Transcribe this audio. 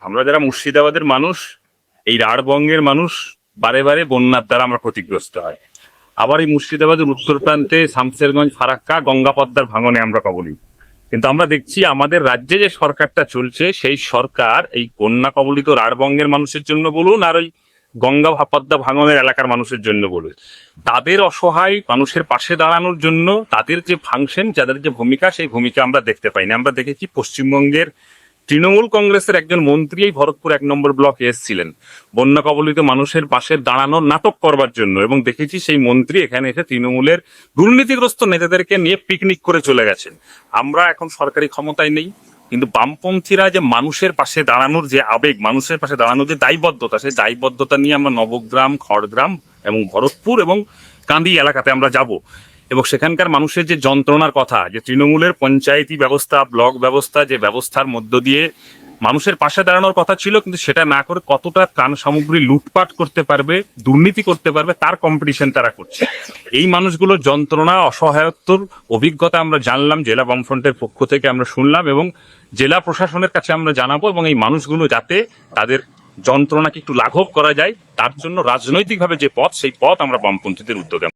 আমরা যারা মুর্শিদাবাদের মানুষ, এই রাঢ়বঙ্গের মানুষ, বারে বারে বন্যার দ্বারা আমরা ক্ষতিগ্রস্ত হয়। আবার এই মুর্শিদাবাদের উত্তর প্রান্তে শামসেরগঞ্জ, ফারাক্কা গঙ্গা পদ্মার ভাঙনে আমরা কবলি কিন্তু আমরা দেখছি আমাদের রাজ্যে যে সরকারটা চলছে, সেই সরকার এই বন্যা কবলিত রাঢ়বঙ্গের মানুষের জন্য বলুন, আর ওই গঙ্গা ভা- পদ্মা ভাঙনের এলাকার মানুষের জন্য বলুন। তাদের অসহায় মানুষের পাশে দাঁড়ানোর জন্য তাদের যে ফাংশন, যাদের যে ভূমিকা, সেই ভূমিকা আমরা দেখতে পাই না আমরা দেখেছি পশ্চিমবঙ্গের তৃণমূল কংগ্রেসের একজন মন্ত্রী এই ভরতপুর এক নম্বর ব্লকে এসেছিলেন। বন্যা কবলিত মানুষের পাশে দাঁড়ানোর নাটক করবার জন্য এবং দেখেছি সেই মন্ত্রী এখানে এসে তৃণমূলের দুর্নীতিগ্রস্ত নেতাদেরকে নিয়ে পিকনিক করে চলে গেছেন। আমরা এখন সরকারি ক্ষমতায় নেই, কিন্তু বামপন্থীরা যে মানুষের পাশে দাঁড়ানোর যে আবেগ, মানুষের পাশে দাঁড়ানোর যে দায়বদ্ধতা, সেই দায়বদ্ধতা নিয়ে আমরা নবগ্রাম, খড়গ্রাম এবং ভরতপুর এবং কান্দি এলাকাতে আমরা যাব। এবং সেখানকার মানুষের যে যন্ত্রণার কথা, যে তৃণমূলের পঞ্চায়েতি ব্যবস্থা, ব্লক ব্যবস্থা, যে ব্যবস্থার মধ্য দিয়ে মানুষের পাশে দাঁড়ানোর কথা ছিল, কিন্তু সেটা না করে কতটা ত্রাণ সামগ্রী লুটপাট করতে পারবে, দুর্নীতি করতে পারবে, তার কম্পিটিশন তারা করছে। এই মানুষগুলো যন্ত্রণা, অসহায়ত্বর অভিজ্ঞতা আমরা জানলাম, জেলা বামফ্রন্টের পক্ষ থেকে আমরা শুনলাম এবং জেলা প্রশাসনের কাছে আমরা জানাব এবং এই মানুষগুলো যাতে তাদের যন্ত্রণাকে একটু লাঘব করা যায়, তার জন্য রাজনৈতিকভাবে যে পথ, সেই পথ আমরা বামপন্থীদের উদ্যোগে